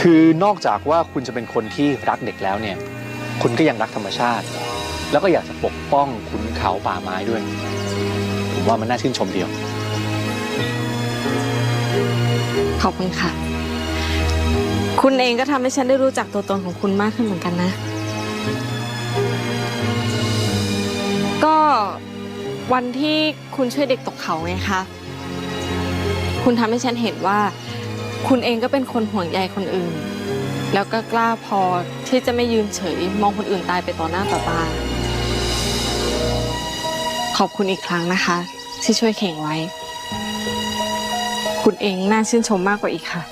คือนอกจากว่าคุณจะเป็นคนที่รักเด็กแล้วเนี่ย คุณก็ยังรักธรรมชาติ แล้วก็อยากจะปกป้องขุนเขาป่าไม้ด้วย ผมว่ามันน่าชื่นชมเดียว ขอบคุณค่ะ คุณเองก็ทำให้ฉันได้รู้จักตัวตนของคุณมากขึ้นเหมือนกันนะ ก็วันที่คุณช่วยเด็กตกเขาไงคะ คุณทำให้ฉันเห็นว่า คุณเองก็เป็นคนห่วงใยคนอื่น แล้วก็กล้าพอที่จะไม่ยืนเฉย มองคนอื่นตายไปต่อหน้าต่อตา ขอบคุณอีกครั้งนะคะ ที่ช่วยเข่งไว้ คุณเองน่าชื่นชมมากกว่าอีกค่ะ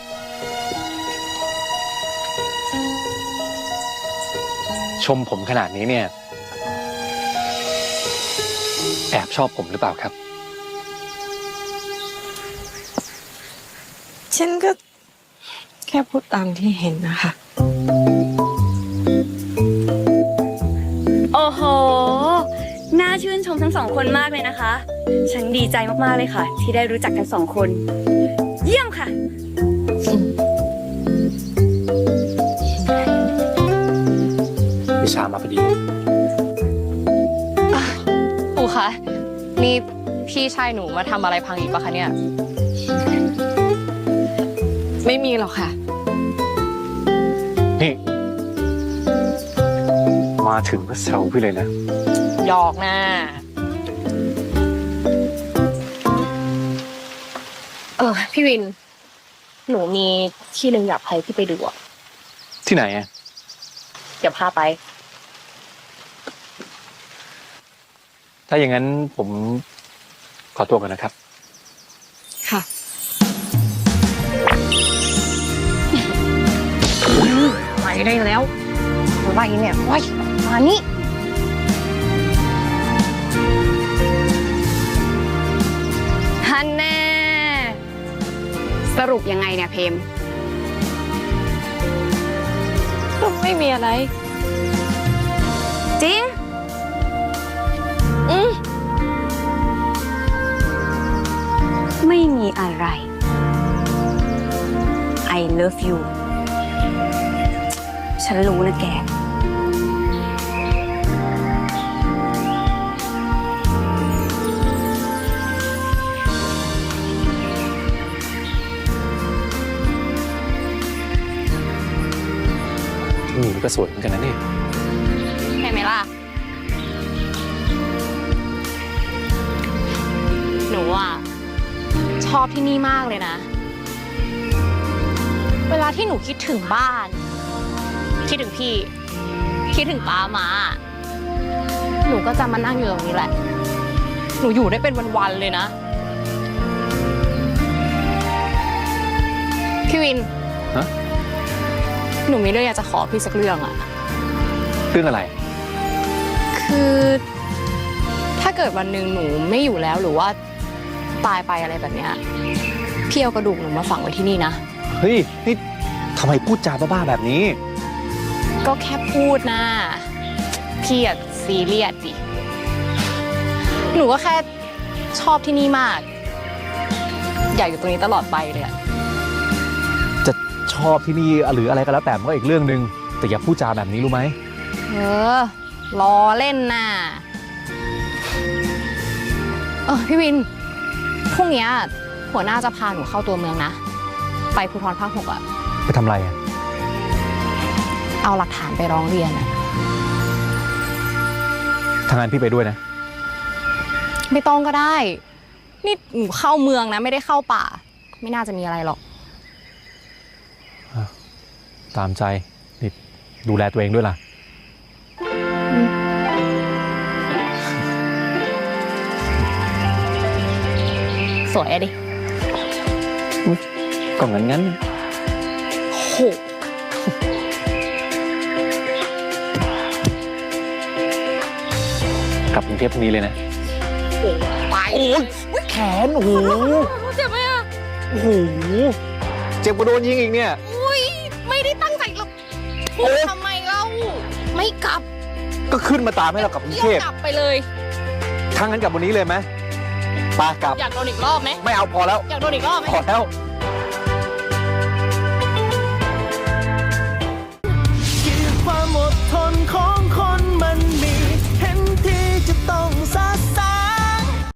ชมผมขนาดนี้เนี่ย แอบชอบผมหรือเปล่าครับ ฉันก็แค่พูดตามที่เห็นนะคะ โอ้โห น่าชื่นชมทั้งสองคนมากเลยนะคะ ฉันดีใจมากๆเลยค่ะ ที่ได้รู้จักกันสองคน เยี่ยมค่ะ วิชามาพอดี ปู่คะนี่พี่ชายหนูมาทำอะไรพังอีกปะคะเนี่ย ไม่มีหรอกค่ะ นี่ มาถึงก็แซวพี่เลยนะ หยอกนะเออ พี่วิน หนูมีที่หนึ่งอยากให้พี่ไปดูอะที่ไหนอะเดี๋ยวพาไป ถ้าอย่างนั้นผมขอตัวก่อนนะครับ ไปได้แล้วอะไรเนี่ยว้ายมานี่ฮันแน่ สรุปยังไงเนี่ยเพม ไม่มีอะไร จริง อืมไม่มีอะไร I love you ฉันรู้นะแกที่นี่ก็สวยเหมือนกันนะเนี่ย เห็นไหมล่ะ หนูอะ ชอบที่นี่มากเลยนะ เวลาที่หนูคิดถึงบ้าน คิดถึงพี่ คิดถึงป้ามา หนูก็จะมานั่งอยู่ตรงนี้แหละ หนูอยู่ได้เป็นวันๆเลยนะ พี่วิน ฮะ หนูมีเรื่องอยากจะขอพี่สักเรื่องอะเรื่องอะไร คือ ถ้าเกิดวันหนึ่งหนูไม่อยู่แล้วหรือว่าตายไปอะไรแบบเนี้ยพี่เอากระดูกหนูมาฝังไว้ที่นี่นะ เฮ้ย นี่ทำไมพูดจาบ้าๆแบบนี้ ก็แค่พูดนะพี่อะซีเรียสดิหนูก็แค่ชอบที่นี่มาก อยากอยู่ตรงนี้ตลอดไปเลยอะจะชอบที่นี่หรืออะไรก็แล้วแต่มันก็อีกเรื่องหนึ่งแต่อย่าพูดจาแบบนี้รู้ไหมเออล้อเล่นน่ะเออพี่วินพรุ่งเนี้ยหัวหน้าจะพาหนูเข้าตัวเมืองนะ ไปภูทรภาคหกอะไปทำอะไรอะ เอาหลักฐานไปร้องเรียนอะทางงานพี่ไปด้วยนะ ไม่ต้องก็ได้ นี่หนูเข้าเมืองนะ ไม่ได้เข้าป่า ไม่น่าจะมีอะไรหรอก ตามใจนี่ดูแลตัวเองด้วยล่ะ สวยอะดิ ก็งั้นงั้น โห รุงเทพพรุ่งนี้เลยนะไปโอ้ยแขนโอ้โหเจ็บไหมอะโอ้โหเจ็บกว่าโดนยิงอีกเนี่ย อุ้ยไม่ได้ตั้งใจหรอกโอ๊ยทำไมเล่าไม่กลับก็ขึ้นมาตามให้เรากลับกรุงเที่ยเทวพกลับไปเลยทางนั้นกลับวันนี้เลยไหมไปกลับอยากโดนอีกรอบไหมไม่เอาพอแล้ว อยากโดนอีกรอบไหม พอแล้ว